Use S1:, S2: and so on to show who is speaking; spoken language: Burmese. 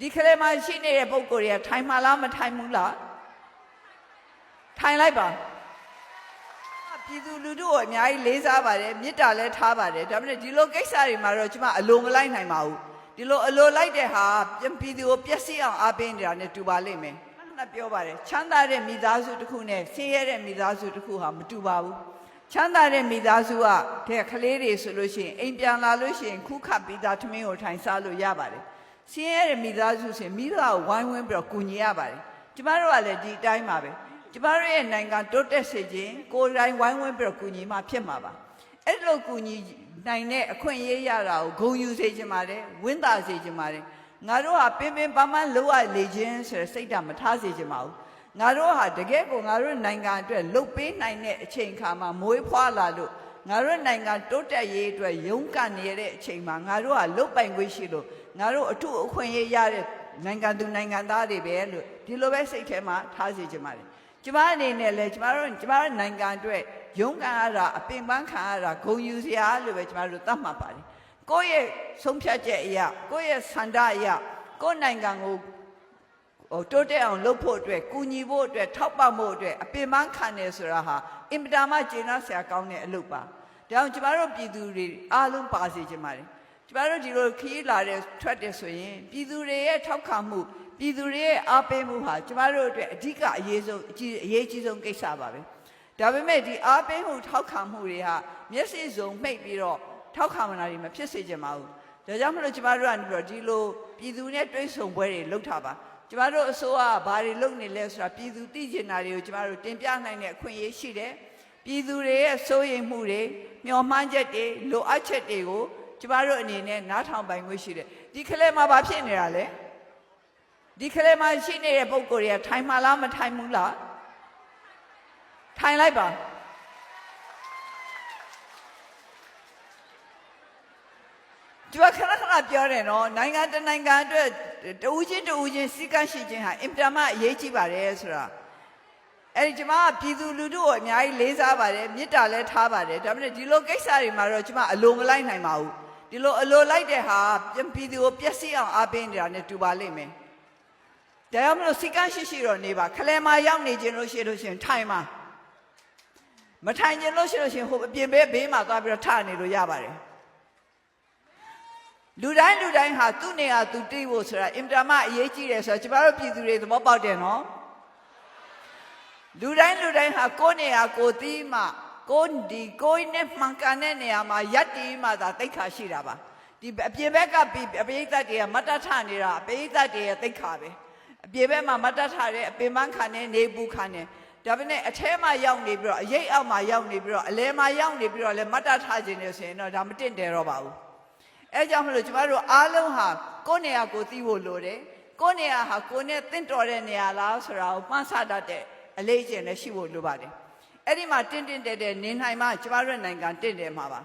S1: ဒီခလေးမှာရှိနေတဲ့ပုံကိုယ်တွေကထိုင်မှလားမထိုင်ဘူးလားထိုင်လိုက်ပါပြည်သူလူထုကိုအများကြီးလေးစားပါတယ်မေတ္တာလည်းထားပါတယ်ဒါပေမဲ့ဒီလိုကိစ္စတွေမှာတော့ကျမအလိုမလိုက်နိုင်ပါဘူးဒီလိုအလိုလိုက်တဲ့ဟာပြည်ပြည်သူကိုပျက်စီးအောင်အားပေးနေတာနဲ့တူပါလိမ့်မယ်ခဏပြောပါတယ်ချမ်းသာတဲ့မိသားစုတစ်ခုနဲ့ဆင်းရဲတဲ့မိသားစုတစ်ခုဟာမတူပါဘူးချမ်းသာတဲ့မိသားစုကတဲ့ကလေးတွေဆိုလို့ရှိရင်အိမ်ပြန်လာလို့ရှိရင်ခုခတ်ပြီးသားထမင်းကိုထိုင်စားလို့ရပါတယ် ဆင်းရဲတဲ့မိသားစုဆိုရင်မိသားကိုဝိုင်းဝန်းပြီးတော့ကူညီရပါတယ်ကျမတို့ကလည်းဒီအတိုင်းပါပဲကျမတို့ရဲ့နိုင်ငံတိုးတက်စေခြင်းကိုယ်တိုင်ဝိုင်းဝန်းပြီးတော့ကူညီမှဖြစ်မှာပါအဲ့လိုကူညီနိုင်တဲ့အခွင့်အရေးရတာကိုဂုဏ်ယူစေခြင်းပါတယ်ဝင်းတာစေခြင်းပါတယ်ငါတို့ဟာပင်ပင်ပန်းပန်းလှုပ်ရလေခြင်းဆိုတဲ့စိတ်ဓာတ်မထားစေခြင်းပါဘူးငါတို့ဟာတကယ်ကိုငါတို့နိုင်ငံအတွက်လှုပ်ပေးနိုင်တဲ့အချိန်ခါမှာမွေးဖွားလာလို့ ငါတို့နိုင်ငံတိုးတက်ရေးအတွက်ရုန်းကန်နေရတဲ့အချိန်မှာငါတို့ဟာလုတ်ပိုင်ခွင့်ရှိလို့ငါတို့အထုအခွင့်အရေးရတဲ့နိုင်ငံသူနိုင်ငံသားတွေပဲလို့ဒီလိုပဲစိတ်ထဲမှာထားစီကြပါလေကျမအနေနဲ့လဲကျမတို့ကျမတို့နိုင်ငံအတွက်ရုန်းကန်ရတာအပင်ပန်းခံရတာဂုံယူစရာလို့ပဲကျမတို့သတ်မှတ်ပါတယ်ကိုယ့်ရဲ့ဆုံးဖြတ်ချက်အရာကိုယ့်ရဲ့ဆန္ဒအရာကိုယ့်နိုင်ငံကို ဟိုတိုးတက်အောင်လုပ်ဖို့အတွက်ကူညီဖို့အတွက်ထောက်ပံ့ဖို့အတွက်အပင်ပန်းခံတယ်ဆိုတာဟာအင်ပတာမကျေနပ်စရာကောင်းတဲ့အလုပ်ပါဒါကြောင့်ကျမတို့ပြည်သူတွေအားလုံးပါစေချင်ပါတယ်ကျမတို့ဒီလိုခရီးလာတဲ့ထွက်တယ်ဆိုရင်ပြည်သူတွေရဲ့ထောက်ခံမှုပြည်သူတွေရဲ့အားပေးမှုဟာကျမတို့အတွက်အဓိကအရေးဆုံးအကြီးအရေးကြီးဆုံးကိစ္စပါပဲဒါပေမဲ့ဒီအားပေးမှုထောက်ခံမှုတွေဟာမျက်စိစုံမှိတ်ပြီးတော့ထောက်ခံမနာတွေမဖြစ်စေချင်ပါဘူးဒါကြောင့်မလို့ကျမတို့ကနေပြီးတော့ဒီလိုပြည်သူနဲ့တွဲဆုံပွဲတွေလုပ်ထားပါ ကျမတို့အစိုးရကဘာတွေလုပ်နေလဲဆိုတာပြည်သူသိကျင်တာတွေကိုကျမတို့တင်ပြနိုင်တဲ့အခွင့်အရေးရှိတယ်။ပြည်သူတွေရဲ့စိုးရိမ်မှုတွေမျှော်မှန်းချက်တွေလိုအပ်ချက်တွေကိုကျမတို့အနေနဲ့နားထောင်ပိုင်ခွင့်ရှိတယ်။ဒီကလေးမှာဘာဖြစ်နေတာလဲ။ဒီကလေးမှာရှိနေတဲ့ပုံကိုယ်တွေကထိုင်မှလားမထိုင်ဘူးလား။ထိုင်လိုက်ပါ။ ကျမခဏခဏပြောတယ်နော်နိုင်ငံတစ်နိုင်ငံအတွက်တဦးချင်းတဦးချင်းစီကံရှိခြင်းဟာအင်တာမအရေးကြီးပါတယ်ဆိုတာအဲ့ဒီကျမကပြည်သူလူထုကိုအများကြီးလေးစားပါတယ်မေတ္တာလည်းထားပါတယ်ဒါပေမဲ့ဒီလိုကိစ္စတွေမှာတော့ကျမအလိုမလိုက်နိုင်ပါဘူးဒီလိုအလိုလိုက်တဲ့ဟာပြည်ပြည်သူကိုပျက်စီးအောင်အားပေးနေတာနဲ့တူပါလိမ့်မယ်ဒါကြောင့်မလို့စီကံရှိရှိတော့နေပါခလဲမှာရောက်နေခြင်းလို့ရှိလို့ရှိရင်ထိုင်ပါမထိုင်ခြင်းလို့ရှိလို့ရှိရင်ဟိုအပြင်ဘဲဘေးမှာသွားပြီးတော့ထနေလို့ရပါတယ် လူတိုင်းလူတိုင်းဟာသူ့နေရာသူတိဖို့ဆိုတာအင်တာမအရေးကြီးတယ်ဆိုတော့ကျမတို့ပြည်သူတွေသဘောပေါက်တယ်နော်လူတိုင်းလူတိုင်းဟာကိုယ့်နေရာကိုယ်သိမှကိုယ်ဒီကိုယ်နဲ့မှန်ကန်တဲ့နေရာမှာယက်တီမှသာတိတ်ခါရှိတာပါဒီအပြင်ဘက်ကပြည်အပိသက်တွေကမတ်တထနေတာအပိသက်တွေရဲ့တိတ်ခါပဲအပြင်ဘက်မှာမတ်တထတဲ့အပင်ပန်းခံနေနေဘူးခံနေဒါပေမဲ့အထဲမှာရောက်နေပြီးတော့အရေးအောက်မှာရောက်နေပြီးတော့အလဲမှာရောက်နေပြီးတော့လည်းမတ်တထခြင်းနေဆိုရင်တော့ဒါမတင့်တယ်တော့ပါဘူး အဲကြောင့်မလို့ကျမတို့အားလုံးဟာကိုယ့်နေရာကိုသိဖို့လိုတယ်ကိုယ့်နေရာဟာကိုယ်နဲ့တင့်တော်တဲ့နေရာလားဆိုတာကိုမှန်းဆတတ်တဲ့အလေးအကျင့်လည်းရှိဖို့လိုပါတယ်အဲ့ဒီမှာတင့်တင့်တဲ့တဲ့နေနိုင်မှကျမတို့နိုင်ငံတင့်တယ်မှာပါ